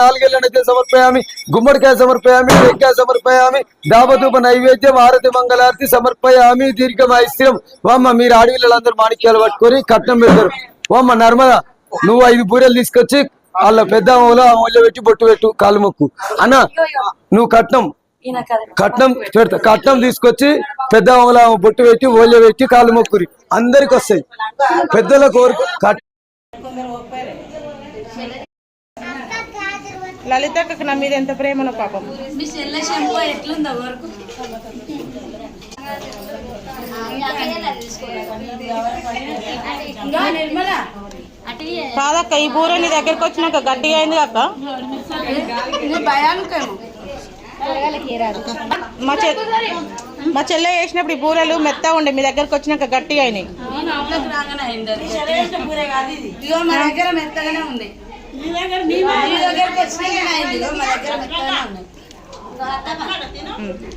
నాలుగేళ్ళనైతే సమర్పయామి గుమ్మడికాయ సమర్పయామి వెంకాయ సమర్పయామి దాబధూప నైవేద్యం ఆరతి మంగళారతి సమర్పయామి దీర్ఘం వామ్మ మీరు ఆడవిళ్ళందరూ మాణిక్యాలు పట్టుకొని కట్నం పెడతారు. వామ్మ నర్మద నువ్వు ఐదు బూరెలు తీసుకొచ్చి వాళ్ళ పెద్ద అమ్మలో ఆ పెట్టి బొట్టు పెట్టు కాలు మొక్కు. అన్న నువ్వు కట్నం కట్నం పెడతా కట్నం తీసుకొచ్చి పెద్ద అమ్మలో ఆమె బొట్టు పెట్టి ఓళ్ళ పెట్టి కాలు మొక్కురి అందరికి వస్తాయి. పెద్దల కోరిక కట్ లలితకు నా మీద ఎంత ప్రేమనో పాపం. కాదక్క ఈ బూర నీ దగ్గరకు వచ్చినాక గట్టిగా అయింది అక్క మా చె మా చెల్లె వేసినప్పుడు ఈ బూరెలు మెత్తగా ఉండే మీ దగ్గరకు వచ్చినాక గట్టిగా అయినాయి. ఇంట్లోకి రాగానే అయింది అది. ఇదిగో మా దగ్గర మెత్తగానే ఉంది మీ దగ్గరకు వచ్చినాకనే అయింది ఇదిగో మా దగ్గర మెత్తగానే ఉంది